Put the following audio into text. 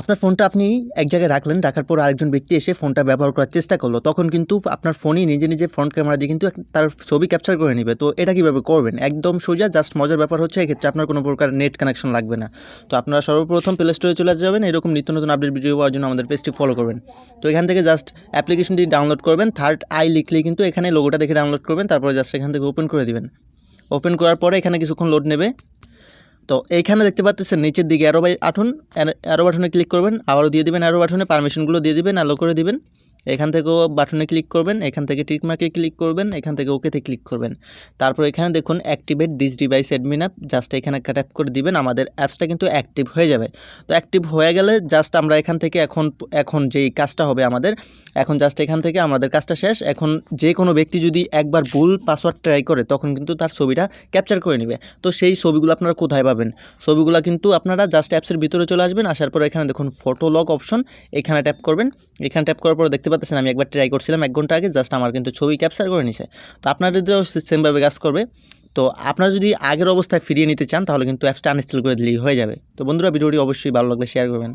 আপনার ফোনটা আপনি এক জায়গায় রাখলেন, রাখার পর আরেকজন ব্যক্তি এসে ফোনটা ব্যবহার করার চেষ্টা করল। তখন কিন্তু আপনার ফোনই নিজে নিজে ফ্রন্ট ক্যামেরা দিয়ে কিন্তু তার ছবি ক্যাপচার করে নেবে। তো এটা কীভাবে করবেন? একদম সোজা জাস্ট মজার ব্যাপার হচ্ছে এক্ষেত্রে আপনার কোনো প্রকার নেট কানেকশন লাগবে না। তো আপনারা সর্বপ্রথম প্লে স্টোরে চলে যাবেন, এরকম নিত্য নতুন আপডেট ভিডিও পাওয়ার জন্য আমাদের পেজটি ফলো করবেন। তো এখান থেকে জাস্ট অ্যাপ্লিকেশনটি ডাউনলোড করবেন থার্ড আই লিখলেই কিন্তু এখানে লোগোটা দেখে ডাউনলোড করবেন, তারপরে জাস্ট এখান থেকে ওপেন করে দেবেন। ওপেন করার পরে এখানে কিছুক্ষণ লোড নেবে। তো এইখানে দেখতে পাচ্ছেন নিচের দিকে অ্যারো বাই আঠুন অ্যারো বাটনে ক্লিক করবেন, আবারও দিয়ে দেবেন অ্যারো বাটনে পারমিশনগুলো দিয়ে দেবেন অ্যালো করে দিবেন। এখান থেকেও বাটনে ক্লিক করবেন, এখান থেকে টিক মার্কে ক্লিক করবেন, এখান থেকে ওকেতে ক্লিক করবেন। তারপর এখানে দেখুন activate this device admin app just এখানে একটা ট্যাপ করে দিবেন, আমাদের অ্যাপসটা কিন্তু অ্যাক্টিভ হয়ে যাবে। তো অ্যাক্টিভ হয়ে গেলে জাস্ট আমরা এখান থেকে এখন এখন যেই কাজটা হবে আমাদের, এখন জাস্ট এখান থেকে আমাদের কাজটা শেষ। এখন যে কোনো ব্যক্তি যদি একবার ভুল পাসওয়ার্ড ট্রাই করে, তখন কিন্তু তার ছবিটা ক্যাপচার করে নেবে। তো সেই ছবিগুলো আপনারা কোথায় পাবেন? ছবিগুলো কিন্তু আপনারা জাস্ট অ্যাপসের ভিতরে চলে আসবেন, আসার পর এখানে দেখুন ফটো লক অপশন এখানে ট্যাপ করবেন। এখানে ট্যাপ করার পর দেখতে পাচ্ছেন আমি একবার ট্রাই করছিলাম, এক ঘণ্টা আগে জাস্ট আমার কিন্তু ছবি ক্যাপচার করে নিছে। তো আপনাদেরও সেমভাবে কাজ করবে। তো আপনারা যদি আগের অবস্থায় ফিরিয়ে নিতে চান, তাহলে কিন্তু অ্যাপসটা আনইনস্টল করে দিলেই হয়ে যাবে। তো বন্ধুরা, ভিডিওটি অবশ্যই ভালো লাগলে শেয়ার করবেন।